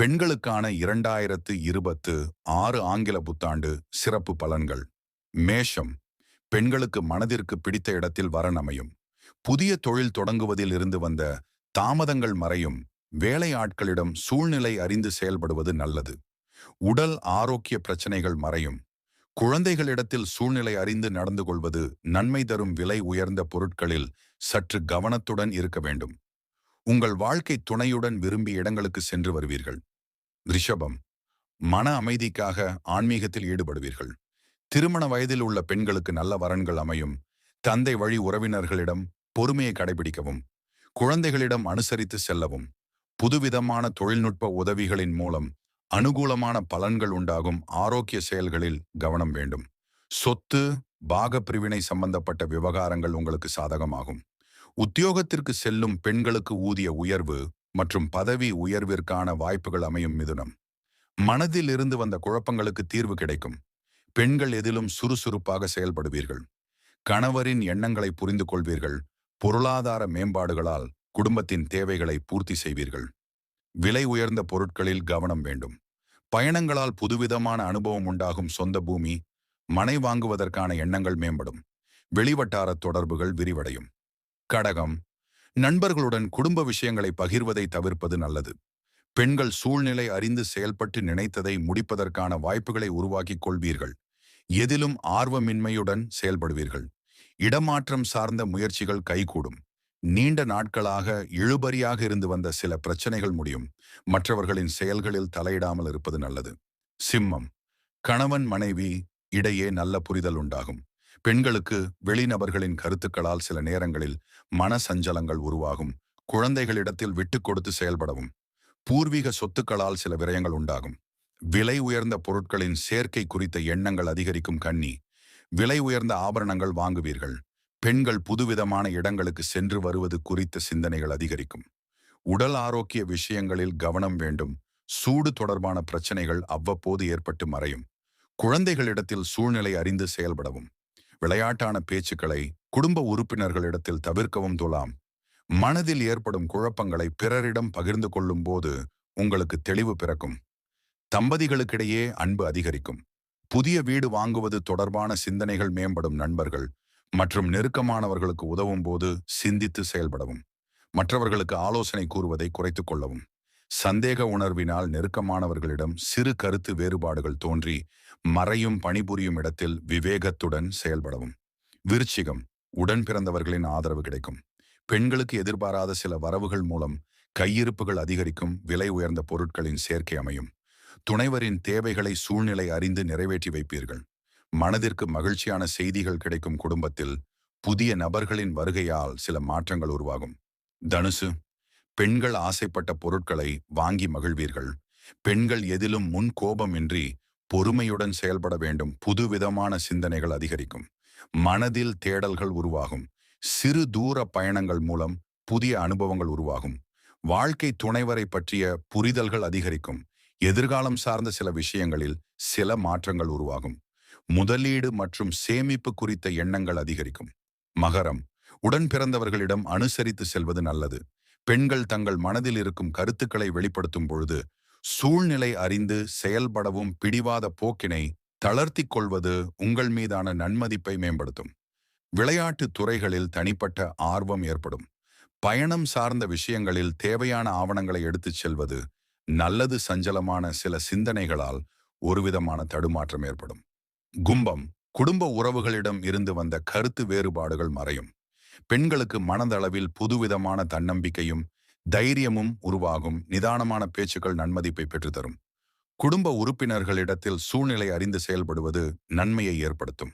பெண்களுக்கான இரண்டாயிரத்து இருபத்து ஆறு ஆங்கில புத்தாண்டு சிறப்பு பலன்கள். மேஷம். பெண்களுக்கு மனதிற்கு பிடித்த இடத்தில் வரன் அமையும் புதிய தொழில் தொடங்குவதில் இருந்து வந்த தாமதங்கள் மறையும் வேலை ஆட்களிடம் சூழ்நிலை அறிந்து செயல்படுவது நல்லது. உடல் ஆரோக்கிய பிரச்சனைகள் மறையும் குழந்தைகளிடத்தில் சூழ்நிலை அறிந்து நடந்து கொள்வது நன்மை தரும் விலை உயர்ந்த பொருட்களில் சற்று கவனத்துடன் இருக்க வேண்டும். உங்கள் வாழ்க்கை துணையுடன் விரும்பி இடங்களுக்கு சென்று வருவீர்கள். ரிஷபம் மன அமைதிக்காக ஆன்மீகத்தில் ஈடுபடுவீர்கள். திருமண வயதில் உள்ள பெண்களுக்கு நல்ல வரன்கள் அமையும். தந்தை வழி உறவினர்களிடம் பொறுமையை கடைபிடிக்கவும் குழந்தைகளிடம் அனுசரித்து செல்லவும் புதுவிதமான தொழில்நுட்ப உதவிகளின் மூலம் அனுகூலமான பலன்கள் உண்டாகும் ஆரோக்கிய செயல்களில் கவனம் வேண்டும். சொத்து பாக பிரிவினை சம்பந்தப்பட்ட விவகாரங்கள் உங்களுக்கு சாதகமாகும். உத்தியோகத்திற்கு செல்லும் பெண்களுக்கு ஊதிய உயர்வு மற்றும் பதவி உயர்விற்கான வாய்ப்புகள் அமையும் மிதுனம். மனதில் இருந்து வந்த குழப்பங்களுக்கு தீர்வு கிடைக்கும். பெண்கள் எதிலும் சுறுசுறுப்பாக செயல்படுவீர்கள். கணவரின் எண்ணங்களை புரிந்து கொள்வீர்கள். பொருளாதார மேம்பாடுகளால் குடும்பத்தின் தேவைகளை பூர்த்தி செய்வீர்கள். விலை உயர்ந்த பொருட்களில் கவனம் வேண்டும். பயணங்களால் புதுவிதமான அனுபவம் உண்டாகும் சொந்த பூமி மனை வாங்குவதற்கான எண்ணங்கள் மேம்படும். வெளிவட்டார தொடர்புகள் விரிவடையும். கடகம் நண்பர்களுடன் குடும்ப விஷயங்களை பகிர்வதை தவிர்ப்பது நல்லது. பெண்கள் சூழ்நிலை அறிந்து செயல்பட்டு நினைத்ததை முடிப்பதற்கான வாய்ப்புகளை உருவாக்கிக் கொள்வீர்கள். எதிலும் ஆர்வமின்மையுடன் செயல்படுவீர்கள். இடமாற்றம் சார்ந்த முயற்சிகள் கைகூடும். நீண்ட நாட்களாக இழுபறியாக இருந்து வந்த சில பிரச்சனைகள் முடியும். மற்றவர்களின் செயல்களில் தலையிடாமல் இருப்பது நல்லது. சிம்மம். கணவன் மனைவி இடையே நல்ல புரிதல் உண்டாகும். பெண்களுக்கு வெளிநபர்களின் கருத்துக்களால் சில நேரங்களில் மன சஞ்சலங்கள் உருவாகும். குழந்தைகளிடத்தில் விட்டு கொடுத்து செயல்படவும். பூர்வீக சொத்துக்களால் சில விரயங்கள் உண்டாகும். விலை உயர்ந்த பொருட்களின் சேர்க்கை குறித்த எண்ணங்கள் அதிகரிக்கும் கண்ணி. விலை உயர்ந்த ஆபரணங்கள் வாங்குவீர்கள். பெண்கள் புதுவிதமான இடங்களுக்கு சென்று வருவது குறித்த சிந்தனைகள் அதிகரிக்கும். உடல் ஆரோக்கிய விஷயங்களில் கவனம் வேண்டும். சூடு தொடர்பான பிரச்சனைகள் அவ்வப்போது ஏற்பட்டு மறையும். குழந்தைகளிடத்தில் சூழ்நிலை அறிந்து செயல்படவும். விளையாட்டான பேச்சுக்களை குடும்ப உறுப்பினர்களிடத்தில் தவிர்க்கவும் தொலாம் மனதில் ஏற்படும் குழப்பங்களை பிறரிடம் பகிர்ந்து கொள்ளும் போது உங்களுக்கு தெளிவு பிறக்கும். தம்பதிகளுக்கிடையே அன்பு அதிகரிக்கும். புதிய வீடு வாங்குவது தொடர்பான சிந்தனைகள் மேம்படும் நண்பர்கள் மற்றும் நெருக்கமானவர்களுக்கு உதவும் போது சிந்தித்து செயல்படவும் மற்றவர்களுக்கு ஆலோசனை கூறுவதை குறைத்துக் கொள்ளவும். சந்தேக உணர்வினால் நெருக்கமானவர்களிடம் சிறு கருத்து வேறுபாடுகள் தோன்றி மறையும் பணிபுரியும் இடத்தில் விவேகத்துடன் செயல்படவும். விருச்சிகம் உடன் பிறந்தவர்களின் ஆதரவு கிடைக்கும். பெண்களுக்கு எதிர்பாராத சில வரவுகள் மூலம் கையிருப்புகள் அதிகரிக்கும் விலை உயர்ந்த பொருட்களின் சேர்க்கை அமையும். துணைவரின் தேவைகளை சூழ்நிலை அறிந்து நிறைவேற்றி வைப்பீர்கள். மனதிற்கு மகிழ்ச்சியான செய்திகள் கிடைக்கும் குடும்பத்தில் புதிய நபர்களின் வருகையால் சில மாற்றங்கள் உருவாகும். தனுசு பெண்கள் ஆசைப்பட்ட பொருட்களை வாங்கி மகிழ்வீர்கள். பெண்கள் எதிலும் முன் கோபமின்றி பொறுமையுடன் செயல்பட வேண்டும். புதுவிதமான சிந்தனைகள் அதிகரிக்கும். மனதில் தேடல்கள் உருவாகும். சிறு தூர பயணங்கள் மூலம் புதிய அனுபவங்கள் உருவாகும். வாழ்க்கை துணைவரை பற்றிய புரிதல்கள் அதிகரிக்கும். எதிர்காலம் சார்ந்த சில விஷயங்களில் சில மாற்றங்கள் உருவாகும். முதலீடு மற்றும் சேமிப்பு குறித்த எண்ணங்கள் அதிகரிக்கும். மகரம். உடன் பிறந்தவர்களிடம் அனுசரித்து செல்வது நல்லது. பெண்கள் தங்கள் மனதில் இருக்கும் கருத்துக்களை வெளிப்படுத்தும் பொழுது சூழ்நிலை அறிந்து செயல்படவும் பிடிவாத போக்கினை தளர்த்தி கொள்வது உங்கள் மீதான நன்மதிப்பை மேம்படுத்தும். விளையாட்டு துறைகளில் தனிப்பட்ட ஆர்வம் ஏற்படும். பயணம் சார்ந்த விஷயங்களில் தேவையான ஆவணங்களை எடுத்துச் செல்வது நல்லது சஞ்சலமான சில சிந்தனைகளால் ஒருவிதமான தடுமாற்றம் ஏற்படும். கும்பம் குடும்ப உறவுகளிடம் இருந்து வந்த கருத்து வேறுபாடுகள் மறையும். பெண்களுக்கு மனதளவில் புதுவிதமான தன்னம்பிக்கையும் தைரியமும் உருவாகும். நிதானமான பேச்சுக்கள் நன்மதிப்பை பெற்றுத்தரும். குடும்ப உறுப்பினர்களிடத்தில் சூழ்நிலை அறிந்து செயல்படுவது நன்மையை ஏற்படுத்தும்.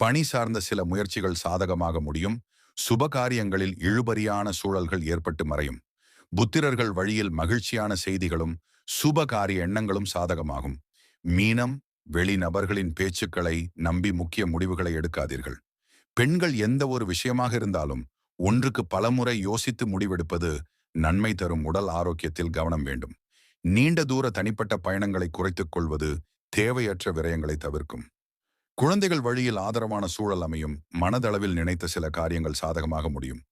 பணி சார்ந்த சில முயற்சிகள் சாதகமாக முடியும். சுப காரியங்களில் இழுபறியான சூழல்கள் ஏற்பட்டு மறையும். புத்திரர்கள் வழியில் மகிழ்ச்சியான செய்திகளும் சுப காரிய எண்ணங்களும் சாதகமாகும். மீனம் வெளிநபர்களின் பேச்சுக்களை நம்பி முக்கிய முடிவுகளை எடுக்காதீர்கள். பெண்கள் எந்த ஒரு விஷயமாக இருந்தாலும் ஒன்றுக்கு பலமுறை யோசித்து முடிவெடுப்பது நன்மை தரும் உடல் ஆரோக்கியத்தில் கவனம் வேண்டும். நீண்ட தூர தனிப்பட்ட பயணங்களை குறைத்துக் கொள்வது தேவையற்ற விரயங்களை தவிர்க்கும். குழந்தைகள் வழியில் ஆதரவான சூழல் அமையும். மனதளவில் நினைத்த சில காரியங்கள் சாதகமாக முடியும்.